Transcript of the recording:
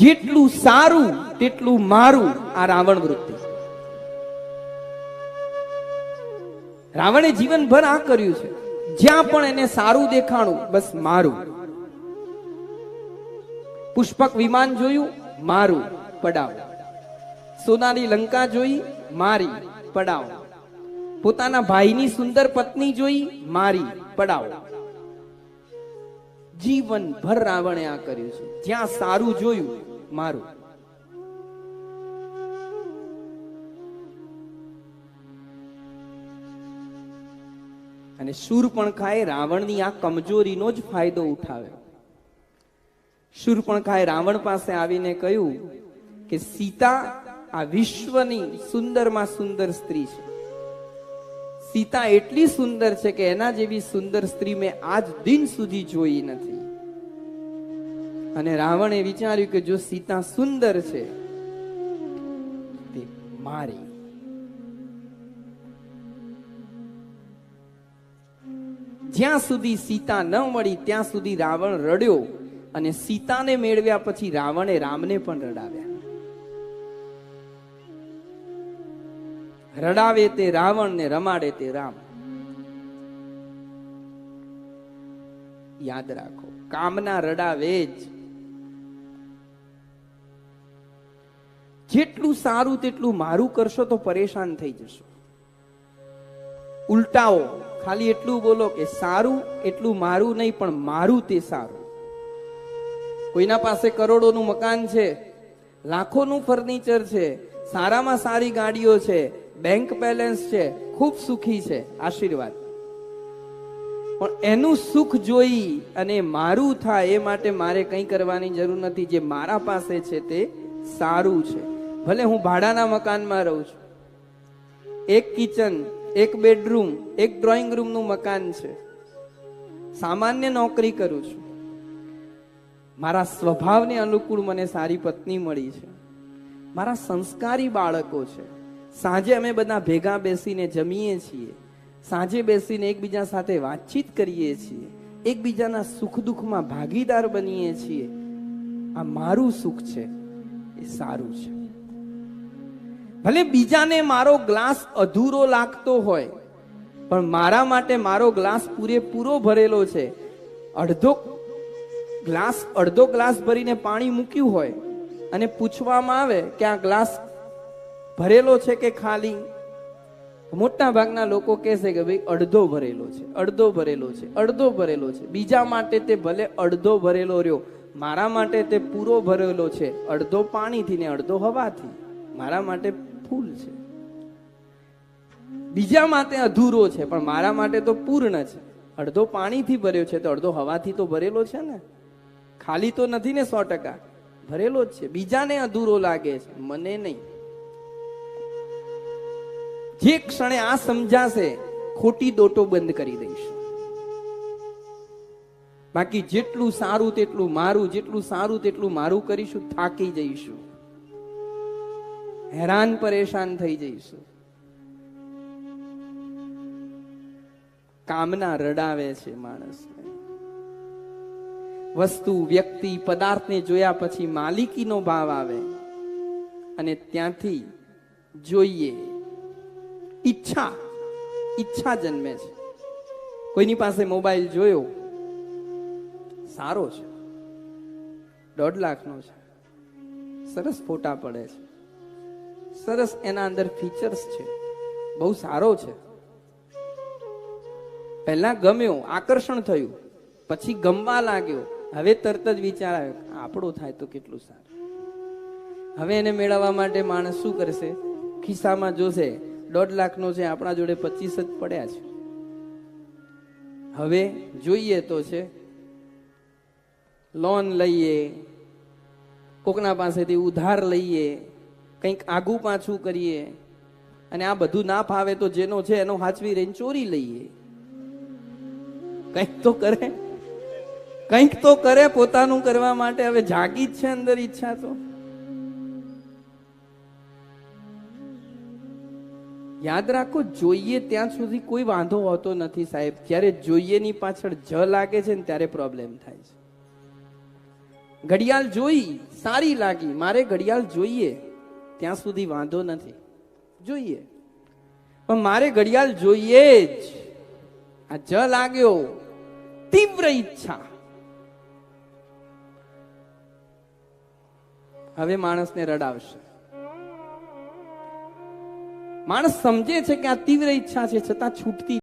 જેટલું સારું, તેટલું મારું આ રાવણ વૃત્તિ. રાવણે જીવનભર આ કર્યું છે. જ્યાં પણ એને સારું દેખાણું, બસ મારું. પુષ્પક વિમાન જોયું, મારું, પડાવ. સોનાની લંકા જોઈ, મારી, પડાવ. પોતાના ભાઈની સુંદર પત્ની જોઈ, મારી, પડાવ. જીવનભર રાવણે આ કર્યું છે. જ્યાં સારું જોયું, મારું. અને શૂરપણખાએ રાવણની આ કમજોરીનો જ ફાયદો ઉઠાવ્યો શૂરપણખાએ રાવણ પાસે આવીને કહ્યું કે, સીતા, આ વિશ્વની સુંદરમાં સુંદર સ્ત્રી છે. સીતા એટલી સુંદર છે કે એના જેવી સુંદર સ્ત્રી મેં આજ દિન સુધી જોઈ નથી. અને રાવણે વિચાર્યું કે જો સીતા સુંદર છે, તે મારી. જ્યાં સુધી સીતા ન મળી, ત્યાં સુધી રાવણ રડ્યો અને સીતાને મેળવ્યા પછી રાવણે રામને પણ રડાવ્યા. રડાવે તે રાવણ ને રમાડે તે રામ. યાદ રાખો, કામના રડાવે જ. જેટલું સારું તેટલું મારું કરશો તો પરેશાન થઈ જશો. ઉલટાઓ ખાલી એટલું બોલો કે સારું એટલું મારું નહીં, પણ મારું તે સારું. કોઈના પાસે કરોડોનું મકાન છે, લાખોનું ફર્નિચર છે, સારામાં સારી ગાડીઓ છે બેંક બેલેન્સ છે, ખૂબ સુખી છે, આશીર્વાદ. પણ એનું સુખ જોઈ અને મારું થાય એ માટે મારે કંઈ કરવાની જરૂર નથી. જે મારા પાસે છે તે સારું છે. ભલે હું ભાડાના મકાનમાં રહું છું. એક કિચન એક બેડરૂમ એક ડ્રોઈંગ રૂમનું મકાન છે. સામાન્ય નોકરી કરું છું. મારા સ્વભાવને અનુકૂળ મને સારી પત્ની મળી છે. મારા સંસ્કારી બાળકો છે. સાંજે અમે બધા ભેગા બેસીને જમીએ છીએ. સાંજે બેસીને એકબીજા સાથે વાતચીત કરીએ છીએ. એકબીજાના સુખ દુઃખમાં ભાગીદાર બનીએ છીએ. આ મારું સુખ છે. એ સારું છે. ભલે બીજાને મારો ગ્લાસ અધૂરો લાગતો હોય, પણ મારા માટે મારો ગ્લાસ પૂરેપૂરો ભરેલો છે. અડધો ગ્લાસ અડધો ગ્લાસ ભરીને પાણી મૂક્યું હોય અને પૂછવામાં આવે કે આ ગ્લાસ ભરેલો છે કે ખાલી? મોટા ભાગના લોકો કહેશે કે ભાઈ, અડધો ભરેલો છે, અડધો ભરેલો છે, અડધો ભરેલો છે. બીજા માટે તે ભલે અડધો ભરેલો રહ્યો, મારા માટે તે પૂરો ભરેલો છે. અડધો પાણીથી ને અડધો હવાથી. મારા માટે ફૂલ છે. બીજા માટે અધૂરો છે, પણ મારા માટે તો પૂર્ણ છે. અડધો પાણીથી ભર્યો છે, તો અડધો હવાથી તો ભરેલો છે ને? ખાલી તો નથી ને સો ટકા. ભરેલો જ છે. બીજાને અધૂરો લાગે છે. મને નહીં. જે ક્ષણે આ સમજાશે, ખોટી દોટો બંધ કરી દઈશ. બાકી જેટલું સારું તેટલું મારું, જેટલું સારું તેટલું મારું કરીશું, થાકી જઈશું. હેરાન પરેશાન થઈ જઈશું. કામના રડાવે છે માણસને. વસ્તુ, વ્યક્તિ, પદાર્થને જોયા પછી માલિકીનો ભાવ આવે. અને ત્યાંથી જોઈએ ઈચ્છા ઈચ્છા જન્મે છે. કોઈની પાસે મોબાઈલ જોયો? સારો છે. દોઢ લાખનો છે. સરસ ફોટા પડે છે. સરસ એના અંદર ફીચર્સ છે. બહુ સારો છે. પહેલા ગમ્યો, આકર્ષણ થયું. પછી ગમવા લાગ્યો. હવે તરત જ વિચાર આવ્યો આપણો થાય તો કેટલું સારું. હવે એને મેળવવા માટે માણસ શું કરશે? ખિસ્સામાં જોશે. દોઢ લાખનો છે આપણા જોડે પચીસ જ પડ્યા છે. હવે જોઈએ તો છે લોન લઈએ, કોકના પાસેથી ઉધાર લઈએ, કંઈક આગું પાછું કરીએ, અને આ બધું ના ફાવે તો જેનો છે એનો હાચવી રહીને ચોરી લઈએ. કંઈક તો કરે. કંઈક તો કરે પોતાનું કરવા માટે, હવે જાગી જ છે અંદર ઈચ્છા તો. યાદ રાખો, જોઈએ ત્યાં સુધી કોઈ વાંધો હોતો નથી સાહેબ. જ્યારે જોઈએ ની પાછળ જ લાગે છે ને ત્યારે પ્રોબ્લેમ થાય છે. ઘડિયાળ જોઈ, સારી લાગી. મારે ઘડિયાળ જોઈએ, ત્યાં સુધી વાંધો નથી. જોઈએ. પણ મારે ઘડિયાળ જોઈએ જ. આ જ લાગ્યો. તીવ્ર ઈચ્છા. હવે માણસને રડાવશે માણસ સમજે છે કે આ તીવ્ર ઈચ્છા છે છતાં છૂટતી